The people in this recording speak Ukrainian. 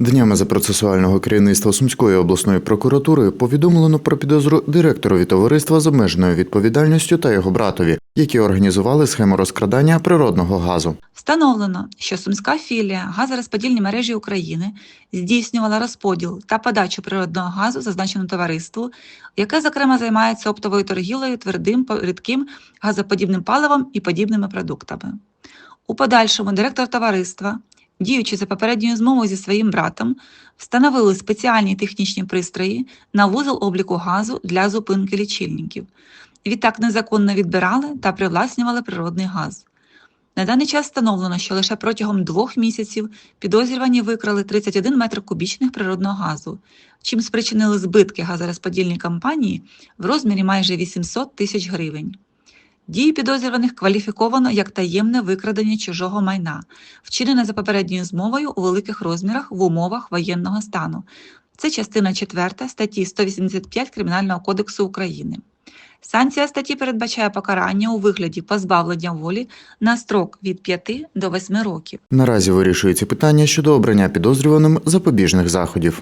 Днями за процесуального керівництва Сумської обласної прокуратури повідомлено про підозру директорові товариства з обмеженою відповідальністю та його братові, які організували схему розкрадання природного газу. Встановлено, що сумська філія газорозподільні мережі України здійснювала розподіл та подачу природного газу зазначеному товариству, яке, зокрема, займається оптовою торгівлею твердим рідким газоподібним паливом і подібними продуктами. У подальшому директор товариства, діючи за попередньою змовою зі своїм братом, встановили спеціальні технічні пристрої на вузол обліку газу для зупинки лічильників. Відтак незаконно відбирали та привласнювали природний газ. На даний час встановлено, що лише протягом двох місяців підозрювані викрали 31 метр кубічних природного газу, чим спричинили збитки газорозподільній компанії в розмірі майже 800 тисяч гривень. Дії підозрюваних кваліфіковано як таємне викрадення чужого майна, вчинене за попередньою змовою у великих розмірах в умовах воєнного стану. Це частина 4 статті 185 Кримінального кодексу України. Санкція статті передбачає покарання у вигляді позбавлення волі на строк від 5 до 8 років. Наразі вирішується питання щодо обрання підозрюваним запобіжних заходів.